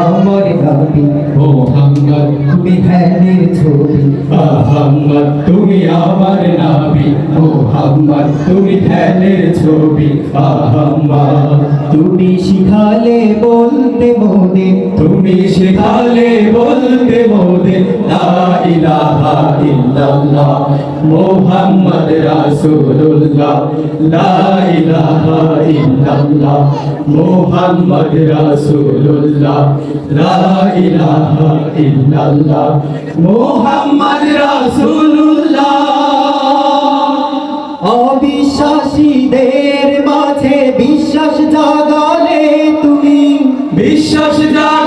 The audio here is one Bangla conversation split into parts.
আমার নবী মোহাম্মদ। তুমি ধ্যানের ছবি। মোহাম্মদ তুমি আমার নাবি। মোহাম্মদ তুমি ধ্যানের ছবি। মোহাম্মদ। তুমি শিখালে বলতে মোদে। তুমি শেখালে বলতে মোদে। লা ইলাহা ইল্লাল্লাহ। মোহাম্মদ রাসূলুল্লাহ। লা ইলাহা ইল্লাল্লাহ। মোহাম্মদ রাসূলুল্লাহ। লা ইলাহা ইল্লাল্লাহ মোহাম্মদ রাসূলুল্লাহ অবিশ্বাসীদের মাঝে বিশ্বাস জাগালে তুমি বিশ্বাস জাগালে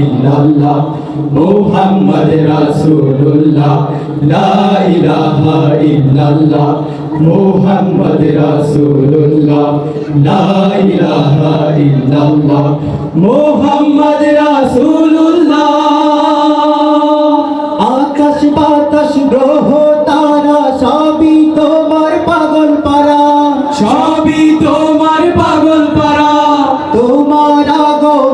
ইল্লাল্লাহ মুহাম্মদ রাসূলুল্লাহ লা ইলাহা ইল্লাল্লাহ মুহাম্মদ রাসূলুল্লাহ লা ইলাহা ইল্লাল্লাহ মুহাম্মদ রাসূলুল্লাহ। আকাশ বাতাস গ্রহ তারা সবই তোমার পাগল পারা সবই তোমার পাগল পারা তোমার আগমনে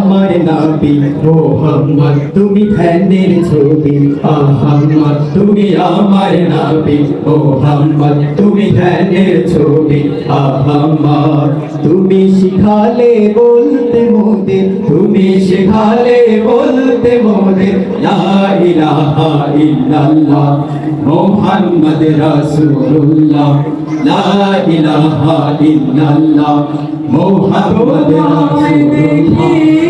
আমার নাবি মোহাম্মদ তুমি ধ্যানের ছবি। আহম্মদ তুমি আমার নাবি মোহাম্মদ তুমি ধ্যানের ছবি। আহম্মদ তুমি শিখালে বলতে মোদের তুমি শেখালে বলতে মোদের লা ইলাহা ইল্লাল্লাহ মুহাম্মদ রাসূলুল্লাহ লা ইলাহা ইল্লাল্লাহ মুহাম্মদ রাসূলুল্লাহ।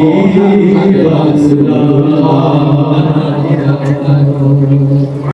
মুহাম্মদ রাসূলুল্লাহ